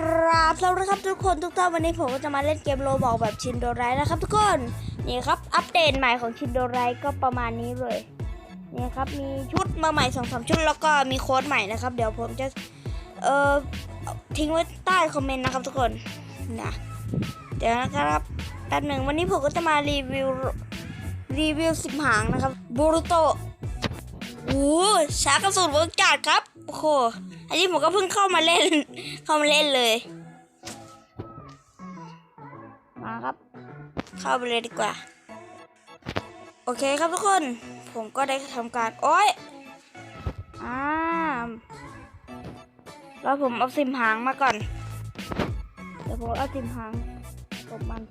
ครับสวัสดีครับทุกคนทุกท่านวันนี้ผมก็จะมาเล่นเกมโลบอกแบบชินโดไรนะครับ ทุกคนนี่ครับอัปเดตใหม่ของชินโดไรก็ประมาณนี้เลยนี่ครับมีชุดมาใหม่สองสามชุดแล้วก็มีโค้ดใหม่นะครับ เดี๋ยวผมจะเอ่อทิ้งไว้ใต้คอมเมนต์นะครับทุกคนนะเดี๋ยวนะครับแป๊บหนึ่งวันนี้ผมก็จะมารีวิวรีวิวสิบหางนะครับบูรุโตโอ้ชาร์กกระสุนเวิร์กจัดครับ โอ้โห อันนี้ผมก็เพิ่งเข้ามาเล่น เข้ามาเล่นเลย มาครับ เข้าไปเลยดีกว่า โอเคครับทุกคน ผมก็ได้ทำการ โอ้ยอ่าแล้วผมเอาซิมหางมาก่อน เดี๋ยวผมเอาซิมหางกบมัน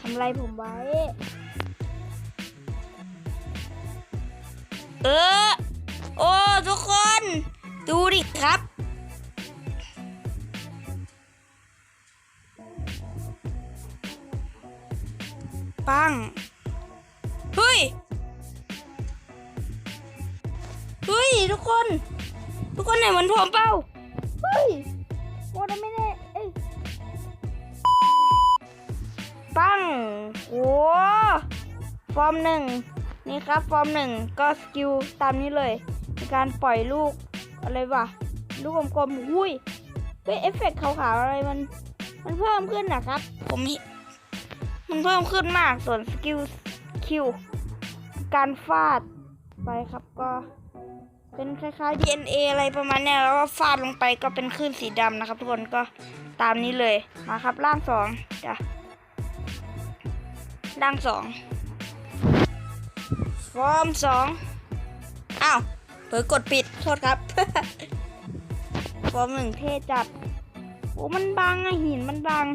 ทำไรผมไว้ ออ โอ้ทุกคน ดูดิครับ ปัง เฮ้ย เฮ้ย ทุกคน ทุกคนไหนมันพร้อมเปล่าเฮ้ยโอ้ไม่ได้เอ้ยปัง โอ้ฟอร์มหนึ่ง นี่ครับฟอร์มหนึ่งก็สกิลตามนี้เลยในการปล่อยลูกอะไรวะลูกกลมๆอุ้ยเฮ้ยเอฟเฟกต์ขาวๆอะไรมัน มันเพิ่มขึ้นนะครับ ผมมันเพิ่มขึ้นมากส่วนสกิลคิวการฟาดไปครับก็เป็นคล้ายๆ DNA อะไรประมาณนี้แล้วก็ฟาดลงไปก็เป็นคลื่นสีดำนะครับ ทุกคนก็ตามนี้เลยมาครับร่างสองจ้ะร่างสอง ฟอร์มสองอ้าวเผลอกดปิดโทษครับ ฟอร์มหนึ่งเท่จัดโอ้มันบังอะหินมันบัง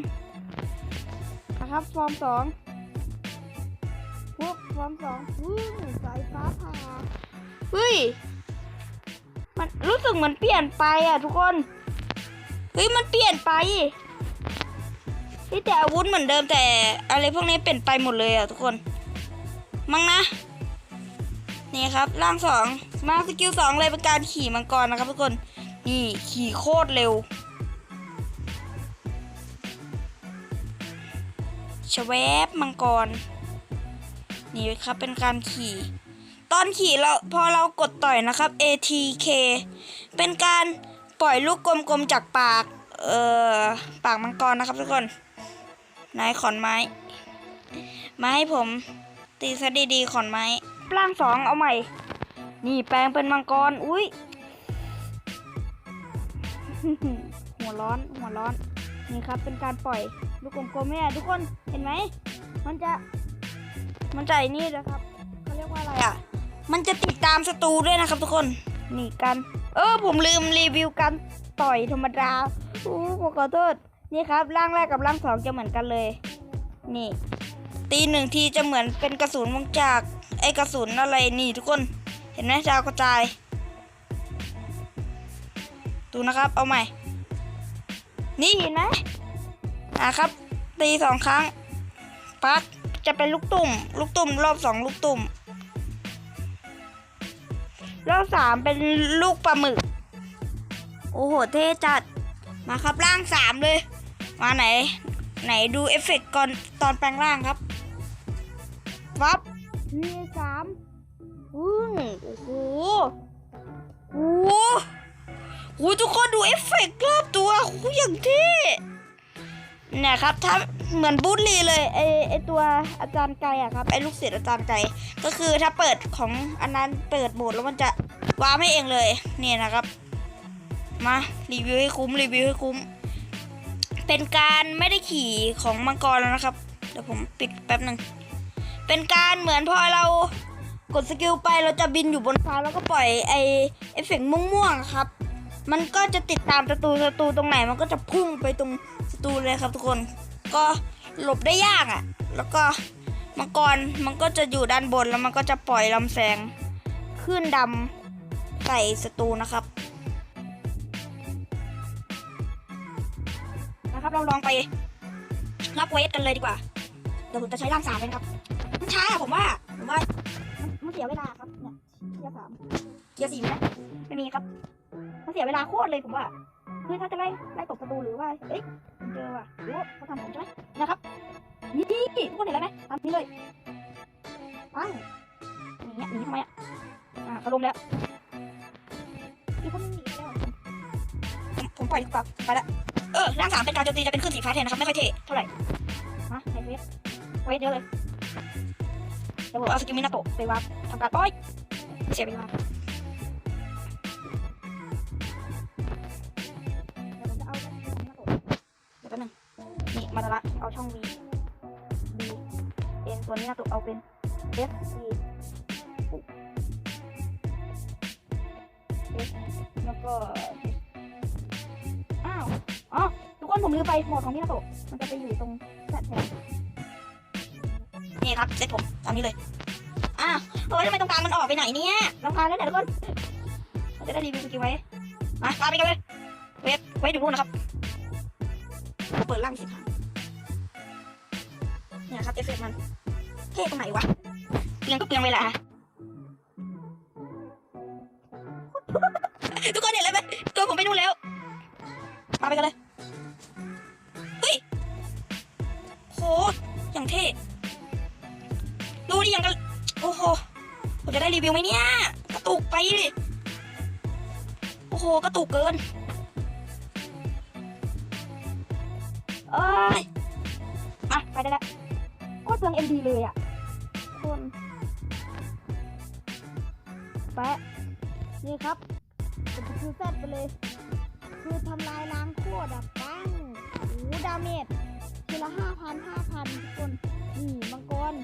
นะครับ ฟอร์มสองพวกฟอร์มสองอุ้ยสายฟ้าผ่าเฮ้ยมันรู้สึกเหมือนเปลี่ยนไปอะทุกคนเฮ้ยมันเปลี่ยนไปที่แต่อาวุธเหมือนเดิมแต่อะไรพวกนี้เปลี่ยนไปหมดเลยอะทุกคน มั้งนะ นี่ครับร่างสองมาสกิลสองเลยเป็นการขี่มังกรนะครับทุกคนนี่ขี่โคตรเร็วชแวบมังกร นี่ครับเป็นการขี่ ตอนขี่เราพอเรากดต่อยนะครับ ATK เป็นการปล่อยลูกกลมๆจากปาก เอ่อ ปากมังกรนะครับทุกคนนายขอนไม้ มาให้ผมตีซะดีๆขอนไม้ ร่างสองเอาใหม่ นี่แปลงเป็นมังกร อุ้ยหัวร้อน หัวร้อน นี่ครับ เป็นการปล่อยลูกกลมๆเนี่ยทุกคนเห็นไหม มันจะ มันจะไอ้นี่นะครับเขาเรียกว่าอะไรอะ มันจะติดตามศัตรูด้วยนะครับ ทุกคนนี่กัน เออผมลืมรีวิวการต่อยธรรมดาอู้ผมขอโทษนี่ครับ ร่างแรกกับร่างสองจะเหมือนกันเลย นี่ ตีหนึ่งทีจะเหมือนเป็นกระสุนวงจาก ไอกระสุนอะไรนี่ทุกคนเห็นไหมดาวกระจาย ดูนะครับ เอาใหม่ นี่เห็นไหมนะครับ ตีสองครั้งปักจะเป็นลูกตุ่ม ลูกตุ่มรอบสองลูกตุ่ม รอบสามเป็นลูกปลาหมึก โอ้โห เท่จัด มาครับร่างสามเลย มาไหน ไหนดูเอฟเฟกต์ก่อนตอนแปลงร่างครับ วับ ทีสามอืมโอ้โหโอ้โหโอ้โหทุกคนดูเอฟเฟกต์รอบตัวโอ้อย่างเท่เนี่ยครับถ้าเหมือนบูธลีเลยไอไอตัวอาจารย์ไกอะครับไอลูกศิษย์อาจารย์ไกก็คือถ้าเปิดของอันนั้นเปิดโหมดแล้วมันจะว้าร์ปให้เองเลยเนี่ยนะครับ มารีวิวให้คุ้มรีวิวให้คุ้ม เป็นการไม่ได้ขี่ของมังกรแล้วนะครับเดี๋ยวผมปิดแป๊บหนึ่ง เป็นการเหมือนพอเรากดสกิลไปเราจะบินอยู่บนฟ้าแล้วก็ปล่อยไอเอฟเฟกต์ม่วงๆครับ มันก็จะติดตามศัตรูศัตรูตรงไหนมันก็จะพุ่งไปตรงศัตรูเลยครับทุกคน ก็หลบได้ยากอะ่ะ แล้วก็มังกรมันก็จะอยู่ด้านบนแล้วมันก็จะปล่อยลำแสงขึ้นดำใส่ศัตรูนะครับนะครับเราลองไปรับเวทกันเลยดีกว่าเดี๋ยวผมจะใช้ร่างสามเลยครับ มันช้าอะผมว่าผมว่ามันเสียเวลาครับเนี่ยเกียร์สามเกียร์สี่มีไหมไม่มีครับมันเสียเวลาโคตรเลยผมว่าคือถ้าจะไล่ไล่ตกประตูหรือว่าเอ้ยเจอว่ะโอ้เขาทำผมใช่ไหมนะครับนี่ทุกคนเห็นแล้วไหมทำนี้เลยปังอย่างเงี้ยหนีทำไมอะอ่าเขาลงแล้วมีคนหนีแล้วผมปล่อยดีกว่าไปละเออร่างสามเป็นการโจมตีจะเป็นขึ้นสีฟ้าแทนนะครับไม่ค่อยเท่เท่าไหร่มาในเวท เวทเยอะเลยเดี๋ยวผมเอาสกิลมินาโตะไปวางทำการปล่อยเสียเวลาเดี๋ยวผมจะเอาสกิลมินาโตะเดี๋ยวแป๊บนึงนี่มาตาละเอาช่อง V B N ตัวนี้นาโตะเอาเป็น F E แล้วก็ อ้าว อ๋อ ทุกคนผมลืมไปโหมดของมินาโตะมันจะไปอยู่ตรงแซดแทน นี่ครับเซ็ตผมตามนี้เลยอ้าวเฮ้ยทำไมตรงกลางมันออกไปไหนเนี่ยลำคาญแล้วเนี่ยทุกคนจะได้รีวิวสกิลไว้มาตาไปกันเลยเวฟไว้ดูนู่นนะครับเปิดล่างสิครับเนี่ยครับเอฟเฟกมันเท่ตรงไหนวะเปลืองก็เปลืองเวลา ไหมเนี่ย กระตุกไป โอ้โห กระตุกเกินเอ้ยมาไปได้แล้วโคตรเปลืองเอ็มดีเลยอะคนแปะนี่ครับเป็นคือแซดไปเลย คือทำลายล้างโคตรอะปังโอ้ดาเมจทีละห้าพันห้าพันทุกคน นี่มังกร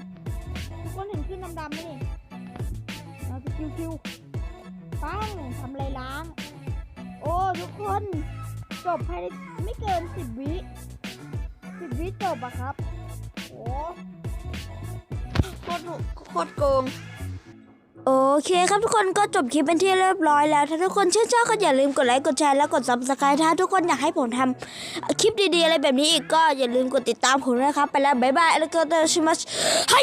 ทุกคนเห็นขึ้นดำๆไหมนี่ คิวคิวปังทำลายล้าง โอ้ทุกคน จบภายในไม่เกินสิบวิสิบวิจบอะครับ โอ้โคตรโคตรโกงโอเคครับทุกคนก็จบคลิปเป็นที่เรียบร้อยแล้ว ถ้าทุกคนชื่นชอบก็อย่าลืมกดไลค์กดแชร์แล้วกด subscribe ถ้าทุกคนอยากให้ผมทำคลิปดีๆอะไรแบบนี้อีกก็อย่าลืมกดติดตามผมด้วยนะครับ ไปแล้ว บ๊ายบายแล้วก็เจอกันใหม่